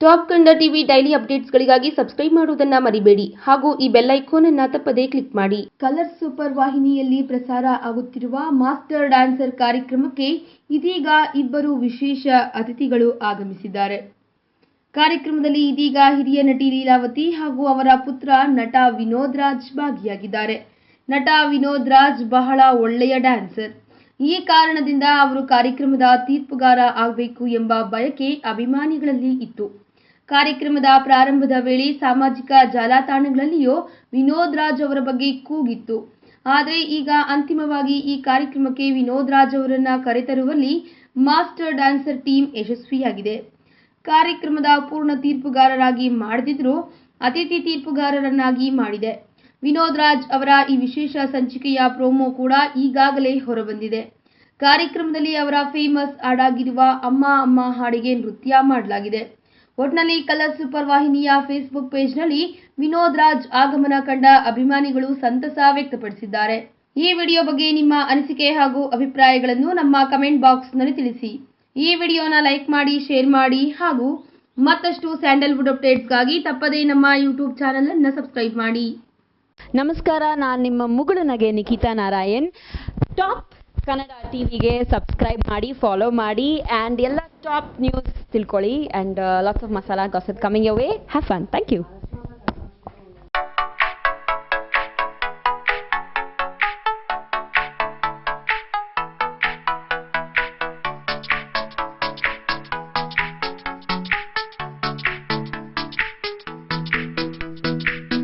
Top Kannada TV daily ಅಪ್ಡೇಟ್ಸ್ಗಳಿಗಾಗಿ subscribe ಮಾಡುವುದನ್ನ ಮರಿಬೇಡಿ ಹಾಗೂ ಈ ಬೆಲ್ ಐಕಾನ್ ಅನ್ನ ತಪ್ಪದೇ ಕ್ಲಿಕ್ ಮಾಡಿ. ಕಲರ್ ಸೂಪರ್ ವಾಹಿನಿಯಲ್ಲಿ ಪ್ರಸಾರ ಆಗುತ್ತಿರುವ ಮಾಸ್ಟರ್ ಡ್ಯಾನ್ಸರ್ ಕಾರ್ಯಕ್ರಮಕ್ಕೆ ಇದೀಗ ಇಬ್ಬರು ವಿಶೇಷ ಅತಿಥಿಗಳು ಆಗಮಿಸಿದ್ದಾರೆ. ಕಾರ್ಯಕ್ರಮದಲ್ಲಿ ಇದೀಗ ಹಿರಿಯ ನಟಿ ಲೀಲಾವತಿ ಹಾಗೂ ಅವರ ಪುತ್ರ ನಟ ವಿನೋದ್ ರಾಜ್ ಭಾಗಿಯಾಗಿದ್ದಾರೆ. ನಟ ವಿನೋದ್ ರಾಜ್ ಬಹಳ ಒಳ್ಳೆಯ ಡ್ಯಾನ್ಸರ್. ಈ ಕಾರಣದಿಂದ ಅವರು ಕಾರ್ಯಕ್ರಮದ ತೀರ್ಪುಗಾರ ಆಗಬೇಕು ಎಂಬ ಬಯಕೆ ಅಭಿಮಾನಿಗಳಲ್ಲಿ ಇತ್ತು. ಕಾರ್ಯಕ್ರಮದ ಪ್ರಾರಂಭದ ವೇಳೆ ಸಾಮಾಜಿಕ ಜಾಲತಾಣಗಳಲ್ಲಿಯೂ ವಿನೋದ್ ರಾಜ್ ಅವರ ಬಗ್ಗೆ ಕೂಗಿತ್ತು. ಆದರೆ ಈಗ ಅಂತಿಮವಾಗಿ ಈ ಕಾರ್ಯಕ್ರಮಕ್ಕೆ ವಿನೋದ್ ರಾಜ್ ಅವರನ್ನ ಕರೆತರುವಲ್ಲಿ ಮಾಸ್ಟರ್ ಡ್ಯಾನ್ಸರ್ ಟೀಮ್ ಯಶಸ್ವಿಯಾಗಿದೆ. ಕಾರ್ಯಕ್ರಮದ ಪೂರ್ಣ ತೀರ್ಪುಗಾರರಾಗಿ ಮಾಡದಿದ್ರು ಅತಿಥಿ ತೀರ್ಪುಗಾರರನ್ನಾಗಿ ಮಾಡಿದೆ. ವಿನೋದ್ ರಾಜ್ ಅವರ ಈ ವಿಶೇಷ ಸಂಚಿಕೆಯ ಪ್ರೋಮೋ ಕೂಡ ಈಗಾಗಲೇ ಹೊರಬಂದಿದೆ. ಕಾರ್ಯಕ್ರಮದಲ್ಲಿ ಅವರ ಫೇಮಸ್ ಹಾಡಾಗಿರುವ ಅಮ್ಮ ಅಮ್ಮ ಹಾಡಿಗೆ ನೃತ್ಯ ಮಾಡಲಾಗಿದೆ. ಒಟ್ನಲ್ಲಿ ಕಲರ್ ಸೂಪರ್ ವಾಹಿನಿಯ ಫೇಸ್ಬುಕ್ ಪೇಜ್ನಲ್ಲಿ ವಿನೋದ್ ರಾಜ್ ಆಗಮನ ಕಂಡ ಅಭಿಮಾನಿಗಳು ಸಂತಸ ವ್ಯಕ್ತಪಡಿಸಿದ್ದಾರೆ. ಈ ವಿಡಿಯೋ ಬಗ್ಗೆ ನಿಮ್ಮ ಅನಿಸಿಕೆ ಹಾಗೂ ಅಭಿಪ್ರಾಯಗಳನ್ನು ನಮ್ಮ ಕಮೆಂಟ್ ಬಾಕ್ಸ್ನಲ್ಲಿ ತಿಳಿಸಿ. ಈ ವಿಡಿಯೋನ ಲೈಕ್ ಮಾಡಿ, ಶೇರ್ ಮಾಡಿ ಹಾಗೂ ಮತ್ತಷ್ಟು ಸ್ಯಾಂಡಲ್ವುಡ್ ಅಪ್ಡೇಟ್ಸ್ಗಾಗಿ ತಪ್ಪದೇ ನಮ್ಮ ಯೂಟ್ಯೂಬ್ ಚಾನಲನ್ನು ಸಬ್ಸ್ಕ್ರೈಬ್ ಮಾಡಿ. ನಮಸ್ಕಾರ, ನಾನು ನಿಮ್ಮ ಮುಗುಳುನಗೆ ನಿಖಿತಾ ನಾರಾಯಣ್. ಟಾಪ್ ಕನ್ನಡ ಟಿವಿಗೆ ಸಬ್ಸ್ಕ್ರೈಬ್ ಮಾಡಿ ಫಾಲೋ ಮಾಡಿ ಆ್ಯಂಡ್ ಎಲ್ಲ ಟಾಪ್ ನ್ಯೂಸ್ ತಿಳ್ಕೊಳ್ಳಿ and lots of masala gossip coming away have fun thank you